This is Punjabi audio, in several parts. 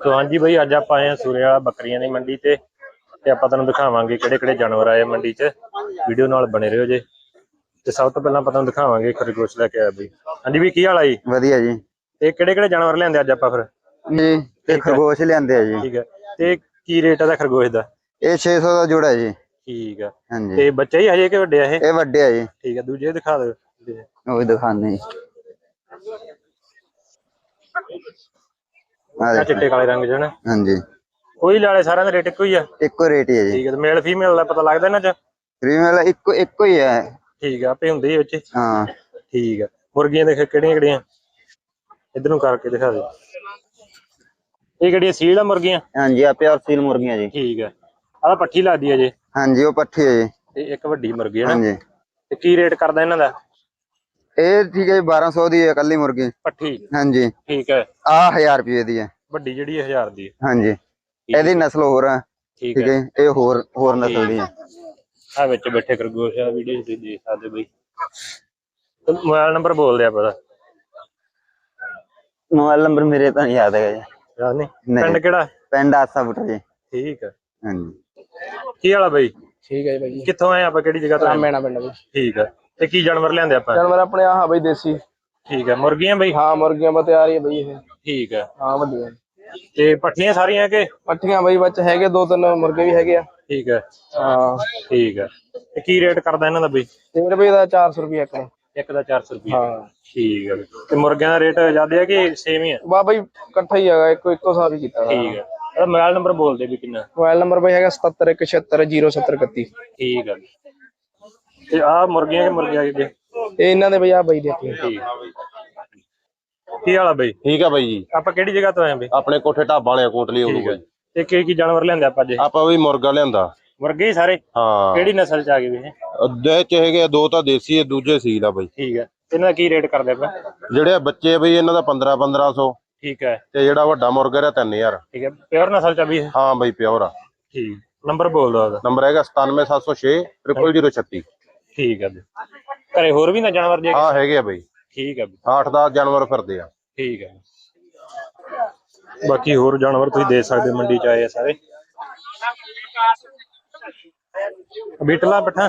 ਸੋ ਹਾਂਜੀ ਬਈ ਅੱਜ ਆਪਾਂ ਆਏ ਆ ਸੂਰਿਆ ਵਾਲਾ ਬੱਕਰੀਆਂ ਦੀ ਮੰਡੀ ਤੇ ਤੇ ਆਪਾਂ ਤੁਹਾਨੂੰ ਦਿਖਾਵਾਂਗੇ ਕਿਹੜੇ ਕਿਹੜੇ ਜਾਨਵਰ ਆਏ ਆ ਮੰਡੀ 'ਚ। ਵੀਡੀਓ ਨਾਲ ਬਣੇ ਰਹੋ ਜੇ। ਤੇ ਸਭ ਤੋਂ ਪਹਿਲਾਂ ਆਪਾਂ ਤੁਹਾਨੂੰ ਦਿਖਾਵਾਂਗੇ ਖਰਗੋਸ਼ ਲੈ ਕੇ ਆਇਆ ਬਈ। ਹਾਂਜੀ ਵੀ ਕੀ ਹਾਲ ਆ ਜੀ? ਵਧੀਆ ਜੀ। ਤੇ ਕਿਹੜੇ ਕਿਹੜੇ ਜਾਨਵਰ ਲਿਆਂਦੇ ਅੱਜ ਆਪਾਂ ਫਿਰ? ਜੀ ਤੇ ਖਰਗੋਸ਼ ਲਿਆਂਦੇ ਆ ਜੀ। ਠੀਕ ਹੈ ਤੇ ਕੀ ਰੇਟ ਹੈ ਦਾ ਖਰਗੋਸ਼ ਦਾ? ਇਹ 600 ਦਾ ਜੋੜਾ ਜੀ। ਠੀਕ ਹੈ ਹਾਂਜੀ। ਤੇ ਬੱਚੇ ਹੀ ਹਜੇ ਕਿ ਵੱਡੇ ਆ ਇਹ? ਇਹ ਵੱਡੇ ਆ ਜੀ। ਠੀਕ ਹੈ ਦੂਜੇ ਦਿਖਾ ਦਿਓ। ਉਹ ਵੀ ਦਿਖਾਣੇ ਜੀ। ਆ ਆ। ਚਿੱਟੇ ਕਾਲੇ ਰੰਗ ਜਣ ਹਾਂਜੀ। ਕੋਈ ਲਾਲੇ ਸਾਰਿਆਂ ਦਾ ਰੇਟ ਇੱਕੋ ਹੀ ਆ? ਇੱਕੋ ਰੇਟ ਹੀ ਹੈ ਜੀ। ਠੀਕ ਹੈ ਤੇ ਮੇਲ ਫੀਮੇਲ ਦਾ ਪਤਾ ਲੱਗਦਾ ਇਹਨਾਂ ਚ? ਪ੍ਰੀਮੀਅਰ ਇੱਕੋ ਇੱਕੋ ਹੀ ਹੈ ਠੀਕ ਆ ਆਪੇ ਹੁੰਦੇ ਹੀ ਵਿੱਚ। ਹਾਂ। ਠੀਕ ਆ। ਮੁਰਗੀਆਂ ਦੇਖ ਕਿਹੜੀਆਂ ਕਿਹੜੀਆਂ? ਇਧਰ ਨੂੰ ਕਰਕੇ ਦਿਖਾ ਦੇ। ਇਹ ਕਿਹੜੀਆਂ ਸੀਲ ਆ ਮੁਰਗੀਆਂ? ਹਾਂਜੀ ਆ ਪਿਓਰ ਸੀਲ ਮੁਰਗੀਆਂ ਜੀ। ਠੀਕ ਆ। ਆਹ ਪੱਠੀ ਲੱਗਦੀ ਆ ਜੇ। ਹਾਂਜੀ ਉਹ ਪੱਠੀ ਹੈ ਜੀ। ਤੇ ਇੱਕ ਵੱਡੀ ਮੁਰਗੀ ਹੈ ਨਾ। ਹਾਂਜੀ। ਤੇ ਕੀ ਰੇਟ ਕਰਦਾ ਇਹਨਾਂ ਦਾ? ਇਹ ਠੀਕ ਹੈ ਜੀ 1200 ਦੀ ਹੈ ਇਕੱਲੀ ਮੁਰਗੀ। ਪੱਠੀ। ਹਾਂਜੀ। ਠੀਕ ਹੈ। ਆ 1000 ਰੁਪਏ ਦੀ ਹੈ। ਵੱਡੀ ਜਿਹੜੀ 1000 ਦੀ ਹੈ। ਹਾਂਜੀ। ਇਹਦੀ ਨਸਲ ਹੋਰ ਆ ਠੀਕ ਹੈ। ਇਹ ਹੋਰ ਹੋਰ ਨਸਲ ਦੀ ਹੈ। ਆ ਵਿੱਚ ਬੈਠੇ ਖਰਗੋਸ਼ ਆ ਵੀਡੀਓ ਤੁਸੀਂ ਦੇਖ ਸਕਦੇ ਬਈ। ਮੋਬਾਈਲ ਨੰਬਰ ਬੋਲ ਦਿਆ ਪਤਾ ਮੋਬਾਈਲ ਨੰਬਰ ਮੇਰੇ ਤਾਂ ਨਹੀਂ ਯਾਦ ਹੈਗਾ ਜੀ। ਯਾਦ ਨਹੀਂ। ਪਿੰਡ ਕਿਹੜਾ? ਪਿੰਡ ਆਸਾ ਬੁੱਟਰ ਜੀ। ਠੀਕ ਹੈ। ਹਾਂਜੀ। ਕੀ ਵਾਲਾ ਬਈ? ਠੀਕ ਹੈ ਜੀ ਬਾਈ। ਕਿੱਥੋਂ ਆਏ ਆਪਾਂ? ਕਿਹੜੀ ਜਗ੍ਹਾ ਤੋਂ ਆਏ? ਮੈਣਾ ਪਿੰਡ ਬਈ। ਠੀਕ ਹੈ। ਤੇ ਕੀ ਜਾਨਵਰ ਲਿਆਂਦੇ ਆਪਾਂ? ਜਾਨਵਰ ਆਪਣੇ ਆਹ ਬਈ ਦੇਸੀ। ਠੀਕ ਹੈ ਮੁਰਗੀਆਂ ਬਈ? ਹਾਂ ਮੁਰਗੀਆਂ ਬਤੇ ਆ ਰਹੀ ਹੈ ਬਈ ਇਹ। ਠੀਕ ਹੈ। ਹਾਂ ਵੱਡੀਆਂ ਤੇ ਪੱਠੀਆਂ ਸਾਰੀਆਂ ਕਿ? ਪੱਠੀਆਂ ਬਈ ਬੱਚ ਹੈਗੇ ਦੋ ਤਿੰਨ ਮੁਰਗੇ ਵੀ ਹੈਗੇ ਆ। ਠੀਕ ਹੈ। ਹਾਂ। ਠੀਕ ਹੈ। ਤੇ ਕੀ ਰੇਟ ਕਰਦਾ ਇਹਨਾਂ ਦਾ ਬਈ? ਤੇ ਰੁਪਏ ਦਾ 400 ਰੁਪਏ ਇੱਕ ਦਾ ਇੱਕ ਦਾ 400 ਰੁਪਏ ਹਾਂ। ਠੀਕ ਹੈ। ਤੇ ਮੁਰਗਿਆਂ ਦਾ ਰੇਟ ਜ਼ਿਆਦਾ ਹੈ ਕਿ ਸੇਮ ਹੀ ਹੈ? ਵਾ ਬਈ ਇਕੱਠਾ ਹੀ ਹੈਗਾ ਇੱਕੋ ਇੱਕੋ ਸਾਬ ਹੀ ਕੀਤਾ ਠੀਕ ਹੈ। ਇਹਦਾ ਮੋਬਾਈਲ ਨੰਬਰ ਬੋਲ ਦੇ ਵੀ ਕਿੰਨਾ? ਮੋਬਾਈਲ ਨੰਬਰ ਬਈ ਹੈਗਾ 7717070731 ਠੀਕ ਹੈ। ਤੇ ਆ ਮੁਰਗੀਆਂ ਕਿ ਮੁਰਗੀਆਂ ਦੇ। ਇਹ ਇਹਨਾਂ ਦੇ ਬਈ ਆ ਬਈ ਦੇ ਆਪਣੇ ਠੀਕ ਕੀ ਹਾਲ ਆ ਬਈ? ਠੀਕ ਆ ਬਾਈ ਜੀ। ਆਪਾਂ ਕਿਹੜੀ ਜਗ੍ਹਾ ਤੋਂ ਆਏ ਬਈ? ਆਪਣੇ ਕੋਠੇ ਢਾਬਾ ਵਾਲੇ ਕੋਟਲੀ ਠੀਕ ਹੈ ਤੇ ਕੀ ਕੀ ਜਾਨਵਰ ਲਿਆਂਦੇ ਆਪਾਂ ਜੇ ਆਪਾਂ ਵੀ ਮੁਰਗਾ ਲਿਆਂਦਾ। ਮੁਰਗੇ ਹੀ ਸਾਰੇ? ਹਾਂ। ਕਿਹੜੀ ਨਸਲ ਚ ਆ ਗਏ ਵੀ ਇਹ? ਅੱਧੇ ਚ ਹੈਗੇ ਆ, ਦੋ ਤਾਂ ਦੇਸੀ ਆ ਦੂਜੇ ਸੀਲ ਆ ਬਾਈ। ਠੀਕ ਹੈ ਇਹਨਾਂ ਦਾ ਕੀ ਰੇਟ ਕਰਦੇ ਆਪਾਂ? ਜਿਹੜੇ ਬੱਚੇ ਬਈ ਇਹਨਾਂ ਦਾ 15 1500 ਠੀਕ ਹੈ ਤੇ ਜਿਹੜਾ ਵੱਡਾ ਮੁਰਗਾ ਦਾ 3000 ਠੀਕ ਹੈ ਪਿਓਰ ਨਸਲ ਚ ਆ ਵੀ ਇਹ? ਹਾਂ ਬਾਈ ਪਿਓਰ ਆ। ਠੀਕ। ਨੰਬਰ ਬੋਲ ਦੋ ਨੰਬਰ ਹੈਗਾ 97706 0036 ਠੀਕ ਹੈ ਜੀ। ਘਰੇ ਹੋਰ ਵੀ ਨਾ ਜਾਨਵਰ ਜੇ ਹਾਂ ਹੈਗੇ ਆ ਬਾਈ। ਠੀਕ ਹੈ ਬਈ, 8-10 ਜਾਨਵਰ ਫਿਰਦੇ ਆ। ਠੀਕ ਹੈ ਬਾਕੀ ਹੋਰ ਜਾਨਵਰ ਤੁਸੀਂ ਦੇਖ ਸਕਦੇ ਮੰਡੀ ਚ ਆਏ ਆ ਸਾਰੇ। ਬੀਟਲਾ ਪੱਠਾ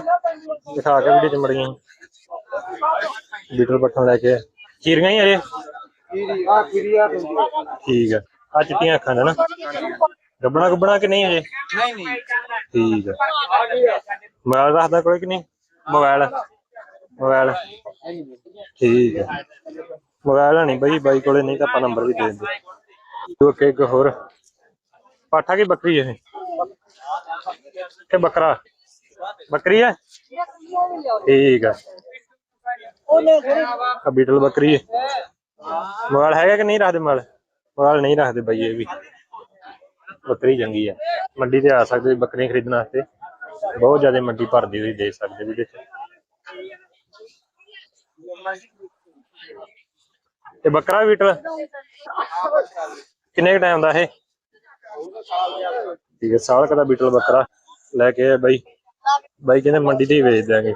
ਦਿਖਾ ਕੇ ਵੀਡੀਓ ਚ ਮੜੀਆਂ। ਬੀਟਲ ਪੱਠਾ ਲੈ ਕੇ। ਖੀਰੀਆਂ ਹੀ ਅਜੇ ਠੀਕ ਹੈ ਆ ਚਿੱਟੀਆਂ ਅੱਖਾਂ ਦਾ ਨਾ। ਗੱਬਣਾ ਗੱਬਣਾ ਕਿ ਨਹੀਂ ਅਜੇ ਨਹੀਂ ਨਹੀਂ। ਠੀਕ ਹੈ ਮੋਬਾਈਲ ਰੱਖਦਾ ਕੋਈ ਕਿ ਨਹੀਂ? ਮੋਬਾਈਲ ਮੋਬਾਈਲ ਠੀਕ ਹੈ ਮੋਬਾਈਲ ਨਹੀਂ ਬਈ, ਬਾਈ ਕੋਲੇ ਨਹੀਂ ਤਾਂ ਆਪਾਂ ਨੰਬਰ ਵੀ ਦੇ ਦਿੰਦੇ। ਜੋ ਕਿ ਇੱਕ ਹੋਰ। ਪਾਠਾ ਕੀ ਬੱਕਰੀ ਇਹ? ਕਿ ਬੱਕਰਾ। ਬੱਕਰੀ ਹੈ ਠੀਕ ਹੈ ਆ ਬੀਟਲ ਬੱਕਰੀ ਹੈ ਮੋਬਾਈਲ ਹੈਗਾ ਕਿ ਨਹੀਂ ਰੱਖਦੇ ਮੋਬਾਈਲ? ਮੋਬਾਈਲ ਨਹੀਂ ਰੱਖਦੇ ਬਈ ਇਹ ਵੀ। ਬੱਕਰੀ ਚੰਗੀ ਹੈ ਮੰਡੀ ਤੇ ਆ ਸਕਦੇ ਬੱਕਰੀਆਂ ਖਰੀਦਣ ਵਾਸਤੇ। ਬਹੁਤ ਜ਼ਿਆਦਾ ਮੰਡੀ ਭਰਦੀ ਹੋਈ ਦੇਖ ਸਕਦੇ ਵੀਡੀਓ 'ਚ ਤੇ ਬੱਕਰਾ ਵੀ ਬੀਟਲ। ਕਿੰਨੇ ਕ ਟਾਈਮ ਦਾ ਇਹ? ਠੀਕ ਹੈ ਸਾਲ ਕਦਾ ਬੀਟਲ ਬੱਕਰਾ ਲੈ ਕੇ ਆਏ ਬਾਈ। ਬਾਈ ਕਹਿੰਦੇ ਮੰਡੀ ਤੇ ਹੀ ਵੇਚ ਦਿਆਂਗੇ।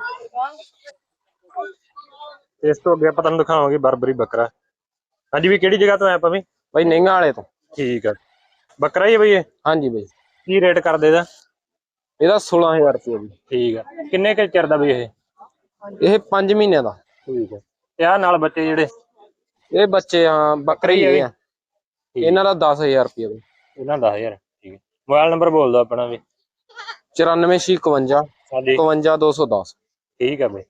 ਇਸ ਤੋਂ ਅੱਗੇ ਆਪਾਂ ਤੁਹਾਨੂੰ ਦਿਖਾਵਾਂਗੇ ਬਰਬਰੀ ਬੱਕਰਾ। ਹਾਂਜੀ ਵੀ ਕਿਹੜੀ ਜਗ੍ਹਾ ਤੋਂ ਆਏ ਆਪਾਂ ਵੀ? ਬਈ ਨਿੰਗਾ ਵਾਲੇ ਤੋਂ। ਠੀਕ ਹੈ ਬੱਕਰਾ ਹੀ ਹੈ ਬਈ ਇਹ? ਹਾਂਜੀ ਬਈ। ਕੀ ਰੇਟ ਕਰਦੇ ਇਹਦਾ ਇਹਦਾ 16000 ਰੁਪਏ ਬਈ ਠੀਕ ਹੈ ਕਿੰਨੇ ਕੁ ਚਿਰ ਦਾ ਬਈ ਇਹ? ਇਹ 5 ਮਹੀਨਿਆਂ ਦਾ। ਠੀਕ ਹੈ ਤੇ ਆਹ ਨਾਲ ਬੱਚੇ ਜਿਹੜੇ? ਇਹ ਬੱਚੇ ਆ ਬੱਕਰੇ ਹੀ ਆ ਇਹਨਾਂ ਦਾ 10000 ਰੁਪਏ ਬਈ ਇਹਨਾਂ ਦਾ 10000 ਠੀਕ ਹੈ ਮੋਬਾਈਲ ਨੰਬਰ ਬੋਲ ਦਿਓ ਆਪਣਾ ਵੀ। 94651 ਹਾਂਜੀ। 51210 ਠੀਕ ਹੈ ਬਈ।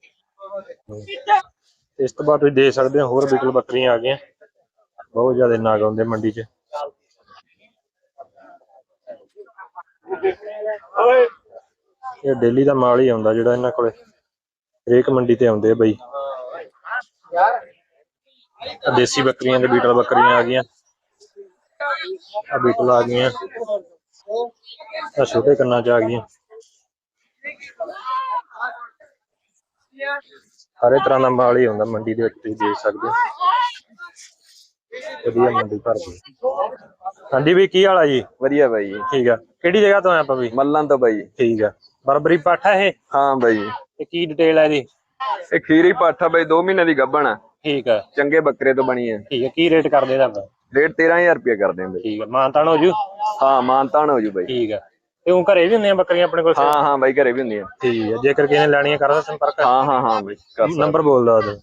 ਇਸ ਤੋਂ ਬਾਅਦ ਤੁਸੀਂ ਦੇਖ ਸਕਦੇ ਹੋ ਹੋਰ ਬਿਟਲ ਬੱਕਰੀਆਂ ਆ ਗਈਆਂ। ਬਹੁਤ ਜ਼ਿਆਦਾ ਨਾਗ ਆਉਂਦੇ ਮੰਡੀ 'ਚ। ਇਹ ਡੇਲੀ ਦਾ ਮਾਲ ਹੀ ਆਉਂਦਾ ਜਿਹੜਾ ਇਹਨਾਂ ਕੋਲੇ। ਹਰੇਕ ਮੰਡੀ ਤੇ ਆਉਂਦੇ ਆ ਬਈ। ਦੇਸੀ ਬੱਕਰੀਆਂ ਤੇ ਬੀਟਲ ਬੱਕਰੀਆਂ ਆ ਗਈਆਂ। ਆ ਬੀਟਲ ਆ ਗਈਆਂ। ਆ ਛੋਟੇ ਕੰਨਾਂ 'ਚ ਆ ਗਈਆਂ। ਹਰੇ ਤਰ੍ਹਾਂ ਦਾ ਮਾਲ ਹੀ ਆਉਂਦਾ ਮੰਡੀ ਦੇ ਵਿੱਚ ਤੁਸੀਂ ਦੇਖ ਸਕਦੇ ਹੋ। ਵਧੀਆ ਮੰਡੀ ਭਰਦੀ ਹਾਂਜੀ ਵੀ ਕੀ ਹਾਲ ਆ ਜੀ? ਵਧੀਆ ਬਾਈ ਜੀ। ਠੀਕ ਆ। ਕਿਹੜੀ ਜਗ੍ਹਾ ਤੋਂ ਆਏ ਆਪਾਂ ਵੀ ਮੱਲਾਂ ਤੋਂ ਬਾਈ ਠੀਕ ਆ। ਬਰਬਰੀ ਪਾਠਾ ਇਹ? ਹਾਂ ਬਾਈ। ਤੇ ਕੀ ਡਿਟੇਲ ਹੈ ਇਹਦੀ? ਇਹ ਖੀਰੀ ਪਾਠਾ ਬਾਈ 2 ਮਹੀਨੇ ਦੀ ਗੱਭਣ ਆ। ਠੀਕ ਆ। ਚੰਗੇ ਬੱਕਰੇ ਤੋਂ ਬਣੀ ਹੈ ਠੀਕ ਆ ਕੀ ਰੇਟ ਕਰਦੇ ਇਹਦਾ? ਆਪਾਂ? ਰੇਟ 13000 ਰੁਪਏ ਕਰਦੇ ਆਂ ਬਈ। ਠੀਕ ਆ ਮਾਨਤਾਨ ਹੋ ਜੂ? ਹਾਂ ਮਾਨਤਾਨ ਹੋ ਜੂ ਬਈ। ਠੀਕ ਆ। ਤੇ ਉਹ ਘਰੇ ਵੀ ਹੁੰਦੀਆਂ ਬੱਕਰੀਆਂ ਆਪਣੇ ਕੋਲ? ਹਾਂ ਹਾਂ ਬਾਈ ਘਰੇ ਵੀ ਹੁੰਦੀਆਂ। ਠੀਕ ਆ ਜੇਕਰ ਕਿਸੇ ਨੇ ਲੈਣੀਆਂ ਕਰਦਾ ਸੰਪਰਕ। ਹਾਂ ਹਾਂ ਹਾਂ ਬਈ ਨੰਬਰ ਬੋਲ ਦੋ ਉਹਦਾ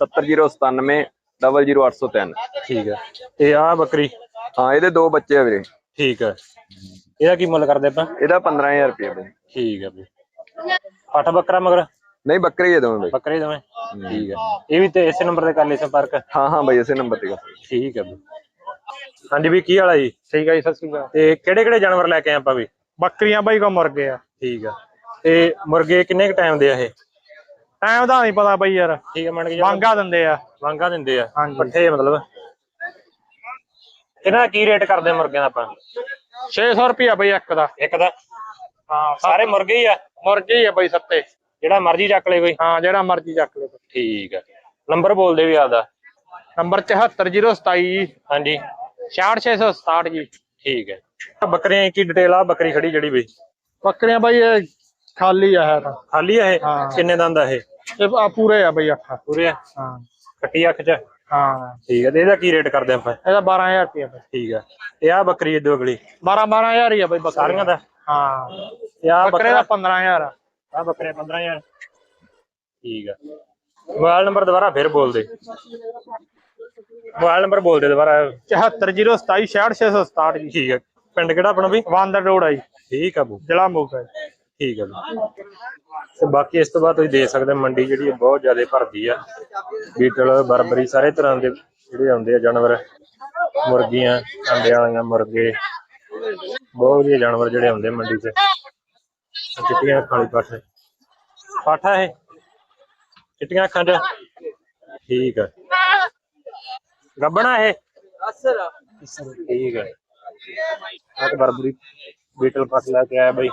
70097 00803 ਠੀਕ ਆ। ਤੇ ਆ ਬੱਕਰੀ? ਹਾਂ ਇਹਦੇ ਦੋ ਬੱਚੇ ਆ ਵੀਰੇ। ਠੀਕ ਆ। ਇਹਦਾ ਕੀ ਮੁੱਲ ਕਰਦੇ ਆਪਾਂ? ਇਹਦਾ 15000 ਰੁਪਏ ਬਈ। ਠੀਕ ਆ ਬਈ। ਅੱਠ ਬੱਕਰਾ ਮਗਰ? ਨਹੀਂ ਬੱਕਰੇ ਹੀ ਆ ਦੋਵੇਂ ਬਈ। ਬੱਕਰੇ ਦੋਵੇਂ? ਠੀਕ ਆ। ਇਹ ਵੀ ਤੇ ਇਸੇ ਨੰਬਰ ਤੇ ਕਰ ਲਈ ਸੰਪਰਕ? ਹਾਂ ਹਾਂ ਬਈ ਇਸੇ ਨੰਬਰ ਤੇ ਕਰ ਠੀਕ ਆ ਬਈ। ਹਾਂਜੀ ਵੀ ਕੀ ਵਾਲਾ ਜੀ? ਠੀਕ ਹੈ ਜੀ ਸਤਿ ਸ਼੍ਰੀ ਅਕਾਲ। ਤੇ ਕਿਹੜੇ ਕਿਹੜੇ ਜਾਨਵਰ ਲੈ ਕੇ ਆਏ ਆਪਾਂ ਵੀ ਬੱਕਰੀਆਂ ਬਾਈ ਕੋ ਮੁਰਗੇ ਆ। ਠੀਕ ਆ। ਤੇ ਮੁਰਗੇ ਕਿੰਨੇ ਕ ਟਾਈਮ ਦੇ ਆ ਇਹ? ਟਾਈਮ ਦਾ ਨਹੀਂ ਪਤਾ ਬਾਈ ਯਾਰ। ਠੀਕ ਆ ਮੰਨ ਕੇ ਵਾਂਗਾ ਦਿੰਦੇ ਆ। ਵਾਂਗਾ ਦਿੰਦੇ ਆ। ਪੱਠੇ ਮਤਲਬ। ਇਹਨਾਂ ਦਾ ਕੀ ਰੇਟ ਕਰਦੇ ਆ ਮੁਰਗਿਆਂ ਦਾ ਆਪਾਂ? 600 ਰੁਪਿਆ ਬਾਈ ਇੱਕ ਦਾ। ਇੱਕ ਦਾ? ਹਾਂ ਸਾਰੇ ਮੁਰਗੇ ਹੀ ਆ? ਮੁਰਗੇ ਹੀ ਆ ਬਾਈ ਸੱਤੇ। ਜਿਹੜਾ ਮਰਜ਼ੀ ਚੱਕ ਲੈ ਕੋਈ। ਹਾਂ ਜਿਹੜਾ ਮਰਜ਼ੀ ਚੱਕ ਲੈ ਠੀਕ ਆ। ਨੰਬਰ ਬੋਲ ਦੇ ਵੀ ਆਦਾ ਨੰਬਰ 74027 ਜੀ। ਹਾਂਜੀ। 66667 ਜੀ। ਠੀਕ ਹੈ ਬੱਕਰੀਆਂ ਕੀ ਡਿਟੇਲ ਆ? ਬੱਕਰੀ ਖੜੀ ਜਿਹੜੀ ਬਈ। ਬੱਕਰੀਆਂ ਬਾਈ ਇਹ ਖਾਲੀ ਆ ਹੈ ਤਾਂ। ਖਾਲੀ ਆ ਇਹ। ਕਿੰਨੇ ਦੰਦ ਆ ਇਹ? ਇਹ ਆ ਪੂਰੇ ਆ ਬਾਈ ਅੱਖਾਂ ਪੂਰੇ ਆ? ਹਾਂ। ਕੱਟੀ ਅੱਖ ਚ? ਹਾਂ। ਠੀਕ ਹੈ ਤੇ ਇਹਦਾ ਕੀ ਰੇਟ ਕਰਦੇ ਆਪਾਂ? ਇਹਦਾ 12000 ਰੁਪਿਆ ਬਾਈ ਠੀਕ ਆ। ਤੇ ਆ ਬੱਕਰੀ ਇਦੋਂ ਅਗਲੀ? 12 12000 ਹੀ ਆ ਬਾਈ ਬੱਕਰੀਆਂ ਸਾਰੀਆਂ ਦਾ। ਹਾਂ। ਤੇ ਆ ਬੱਕਰੇ ਬੱਕਰਾ? ਦਾ 15000 ਆ। ਆ ਬੱਕਰੇ 15000 ਠੀਕ ਆ। ਮੋਬਾਈਲ ਨੰਬਰ ਦੁਬਾਰਾ ਫਿਰ ਬੋਲ ਦੇ। ਮੋਬਾਈਲ ਨੰਬਰ ਬੋਲ ਦੇ ਦੁਬਾਰਾ। 74027 66667 ਜੀ। ਠੀਕ ਆ। ਪਿੰਡ ਕਿਹੜਾ ਆਪਣਾ ਵੀ ਵਾਂਦਰ ਰੋਡ ਆ ਜੀ। ਠੀਕ ਆ ਬੂ। ਜ਼ਿਲ੍ਹਾ ਮੋਗਾ ਠੀਕ ਆ ਤੇ ਬਾਕੀ ਇਸ ਤੋਂ ਬਾਅਦ ਤੁਸੀਂ ਦੇਖ ਸਕਦੇ ਹੋ ਮੰਡੀ ਜਿਹੜੀ ਹੈ ਬਹੁਤ ਜ਼ਿਆਦਾ ਭਰਦੀ ਆ। ਬੀਟਲ ਬਰਬਰੀ ਸਾਰੇ ਤਰ੍ਹਾਂ ਦੇ ਜਿਹੜੇ ਆਉਂਦੇ ਆ ਜਾਨਵਰ। ਮੁਰਗੀਆਂ ਅੰਡੇ ਵਾਲੀਆਂ ਮੁਰਗੇ। ਬਹੁਤ ਵਧੀਆ ਜਾਨਵਰ ਜਿਹੜੇ ਆਉਂਦੇ ਮੰਡੀ 'ਚ। ਚਿੱਟੀਆਂ ਅੱਖਾਂ ਵਾਲੀ ਪੱਠ। ਪੱਠ ਹੈ ਇਹ। ਚਿੱਟੀਆਂ ਅੱਖਾਂ 'ਚ। ਠੀਕ ਹੈ ਗੱਬਣਾ ਇਹ। ਠੀਕ ਹੈ ਆ ਤੇ ਬਰਬਰੀ ਬੀਟਲ ਪੱਠ ਲੈ ਕੇ ਆਇਆ ਬਈ।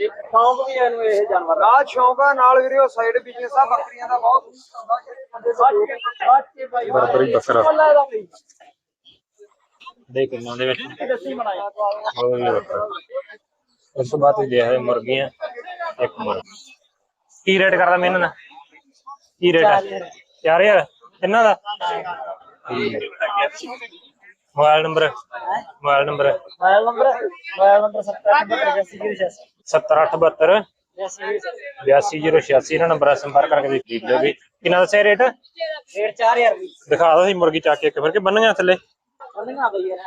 ਸ਼ੌਂਕ ਵੀ ਇਹਨੂੰ ਇਹ ਜਾਨਵਰ। ਰਾਜ ਸ਼ੌਂਕਾਂ ਨਾਲ ਵੀਰੇ ਉਹ ਸਾਈਡ ਬਿਜ਼ਨਸ ਆ ਬੱਕਰੀਆਂ ਦਾ ਬਹੁਤ ਬੱਚੇ ਬਾਈ ਬਰਬਰੀ ਬੱਕਰਾ। ਦਾ ਬਈ ਦੇ ਕੰਨਾਂ ਦੇ ਵਿੱਚ। ਦੱਸੀ ਬਣਾਇਆ ਹੋਰ ਵੀ ਬੱਕਰਾ। ਉਸ ਤੋਂ ਬਾਅਦ ਤੁਸੀਂ ਦੇਖਦੇ ਹੋ ਮੁਰਗੀਆਂ ਇੱਕ ਮੁਰਗਾ। ਕੀ ਰੇਟ ਕਰਦਾ ਮੈਂ ਇਹਨਾਂ ਦਾ? ਕੀ ਰੇਟ ਹੈ 4000 ਇਹਨਾਂ ਦਾ? Mobile number. Mobile number. Mobile number mobile number 77 7872 82086 ਇਹਨਾਂ ਨੰਬਰਾਂ ਸੰਪਰਕ ਕਰਕੇ ਤੁਸੀਂ ਖਰੀਦ ਲਓ ਵੀ ਕਿੰਨਾ ਦੱਸਿਆ ਰੇਟ? ਡੇਢ 4000 ਵੀ ਦਿਖਾ ਦਿਓ ਸੀ ਮੁਰਗੀ ਚੱਕ ਕੇ ਇੱਕ ਫਿਰ ਕਿ ਬੰਨੀਆਂ ਥੱਲੇ? ਉਹਨੇ ਆ ਬਈ ਯਾਰ।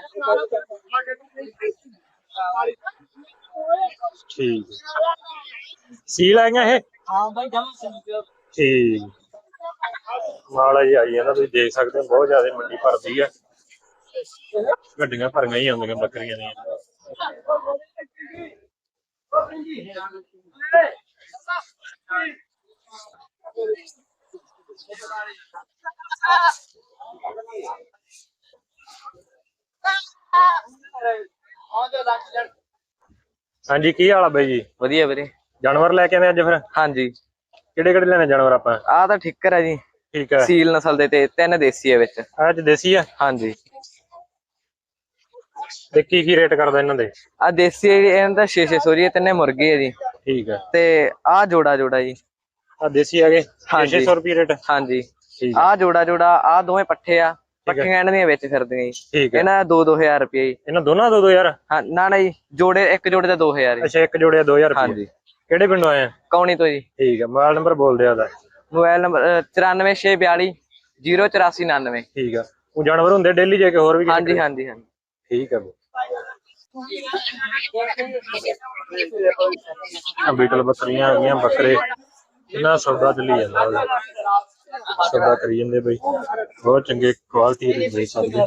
ਠੀਕ ਸੀਲ ਆਈਆਂ ਇਹ? ਹਾਂ ਬਾਈ ਜਮਾ ਸਿੰਘ ਠੀਕ। ਮਾਲ ਜੀ ਆਈ ਜਾਂਦਾ ਤੁਸੀਂ ਦੇਖ ਸਕਦੇ ਹੋ ਬਹੁਤ ਜ਼ਿਆਦਾ ਮੰਡੀ ਭਰਦੀ ਆ। ਗੱਡੀਆਂ ਭਰੀਆਂ ਹੀ ਆਉਂਦੀਆਂ ਬੱਕਰੀਆਂ ਦੀਆਂ। ਹਾਂਜੀ ਕੀ ਹਾਲ ਆ ਬਾਈ ਜੀ? ਵਧੀਆ ਵੀਰੇ। ਜਾਨਵਰ ਲੈ ਕੇ ਆਏ ਅੱਜ ਫਿਰ? ਹਾਂਜੀ। ਕਿਹੜੇ ਕਿਹੜੇ ਲੈਣੇ ਜਾਨਵਰ ਆਪਾਂ? ਆਹ ਤਾਂ ਠਿੱਕਰ ਆ ਜੀ। ਠੀਕ ਹੈ ਸੀਲ ਨਸਲ ਦੇ ਤੇ ਤਿੰਨ ਦੇਸੀ ਆ ਵਿੱਚ। ਅੱਜ ਦੇਸੀ ਆ? ਹਾਂਜੀ। ਤੇ ਕੀ ਕੀ ਰੇਟ ਕਰਦਾ ਇਹਨਾਂ ਦੇ? ਆ ਦੇਸੀ ਜੀ, ਇਹਨਾਂ ਦਾ 6-6 ਜੀ ਇਹ ਤਿੰਨੇ ਮੁਰਗੇ ਆ ਜੀ। ਠੀਕ ਹੈ। ਤੇ ਆ ਜੋੜਾ ਜੋੜਾ ਜੀ। ਆ ਦੇਸੀ ਗਏ ਹਾਂਜੀ। 600 ਰੁਪਏ ਰੇਟ ਹਾਂਜੀ। ਠੀਕ ਆ ਜੋੜਾ ਜੋੜਾ ਆ ਦੋਵੇਂ ਪੱਠੇ ਆ ਪੱਠੀਆਂ ਇਹਨਾਂ ਦੀਆਂ ਵਿੱਚ ਫਿਰਦੀਆਂ ਜੀ। ਠੀਕ ਹੈ। ਇਹਨਾਂ ਦਾ 2-2000 ਰੁਪਏ ਜੀ। ਇਹਨਾਂ ਦੋਨਾਂ ਦਾ ਦੋ ਦੋ ਯਾਰ ਹਾਂ ਨਾ ਨਾ ਜੀ ਜੋੜੇ ਇੱਕ ਜੋੜੇ ਦਾ 2000 ਜੀ। ਅੱਛਾ ਇੱਕ ਜੋੜਿਆ 2000 ਰੁਪਏ। ਹਾਂਜੀ। ਕਿਹੜੇ ਪਿੰਡੋਂ ਆਏ ਆ? ਕੌਣੀ ਤੋਂ ਜੀ। ਠੀਕ ਹੈ ਮੋਬਾਈਲ ਨੰਬਰ ਬੋਲ ਦਿਆ ਉਹਦਾ। ਮੋਬਾਈਲ ਨੰਬਰ 94642 08499 ਠੀਕ ਆ। ਉਹ ਜਾਨਵਰ ਹੁੰਦੇ ਡੇਲੀ ਜੇ ਕੇ ਹੋਰ ਵੀ ਕਿਸੇ ਹਾਂਜੀ? ਹਾਂਜੀ ਹਾਂਜੀ। ਠੀਕ ਹੈ ਆ। ਬੀਟਲ ਬੱਕਰੀਆਂ ਆ ਗਈਆਂ, ਬੱਕਰੇ। ਇਹਨਾਂ ਸੌਦਾ ਚੱਲੀ ਜਾਂਦਾ ਉਹਦਾ। ਸੌਦਾ ਕਰੀ ਜਾਂਦੇ ਬਈ। ਬਹੁਤ ਚੰਗੇ ਕੁਆਲਿਟੀ ਦੇ ਦੇ।